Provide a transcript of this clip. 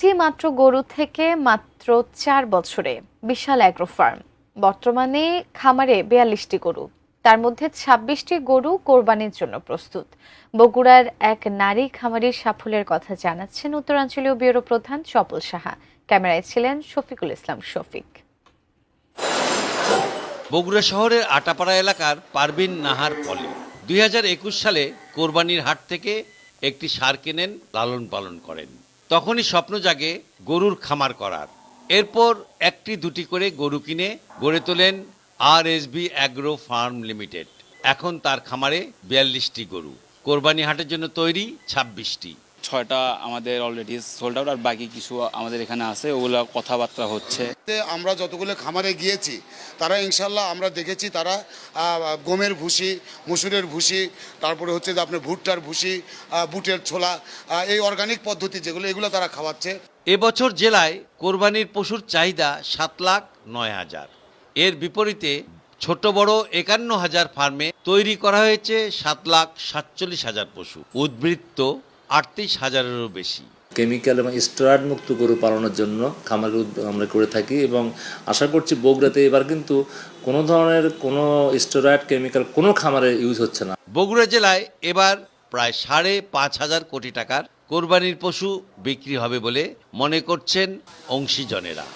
একটি মাত্র গরু থেকে মাত্র চার বছরে বিশাল অ্যাগ্রো ফার্ম। বর্তমানে খামারে বিয়াল্লিশটি গরু। তার মধ্যে ছাব্বিশটি গরু কোরবানির জন্য প্রস্তুত। বগুড়ার এক নারী খামারির সাফল্যের কথা জানাচ্ছেন উত্তরাঞ্চলীয় ব্যুরো প্রধান চপল সাহা। ক্যামেরায় ছিলেন শফিকুল ইসলাম শফিক। বগুড়া শহরের আটাপাড়া এলাকার পারবিন নাহার পলি দুই সালে কোরবানির হাট থেকে একটি সার কেনেন লালন পালন করেন। তখনই স্বপ্ন জাগে গরুর খামার করার। এরপর একটি দুটি করে গরু কিনে গড়ে তোলেন R S B agro farm limited এখন তার খামারে বিয়াল্লিশটি গরু। কোরবানি হাটের জন্য তৈরি ছাব্বিশটি। ছয়টা আমাদের অলরেডি সোল্ড আউট আর বাকি কিছু আমাদের এখানে আছে ওগুলো কথাবার্তা হচ্ছে। আমরা যতগুলো খামারে গিয়েছি তারা ইনশাল্লাহ আমরা দেখেছি তারা গমের ভুসি মুসুরের ভুসি তারপরে হচ্ছে যে আপনার ভুট্টার ভুসি বুটের ছোলা এই অর্গানিক পদ্ধতি যেগুলো এগুলো তারা খাওয়াচ্ছে। এবছর জেলায় কোরবানির পশুর চাহিদা সাত লাখ নয় হাজার। এর বিপরীতে ছোট বড় একান্ন হাজার ফার্মে তৈরি করা হয়েছে সাত লাখ সাতচল্লিশ হাজার পশু। উদ্বৃত্ত আটত্রিশ হাজারেরও বেশি। কেমিক্যাল এবং স্টেরয়েড মুক্ত গরু পালনের জন্য খামার উদ্যোগ আমরা করে থাকি এবং আশা করছি বগুড়াতে এবার কিন্তু কোনো ধরনের কোনো স্টেরয়েড কেমিক্যাল কোনো খামারে ইউজ হচ্ছে না। বগুড়া জেলায় এবার প্রায় সাড়ে পাঁচ হাজার কোটি টাকার কোরবানির পশু বিক্রি হবে বলে মনে করছেন অংশীজনেরা।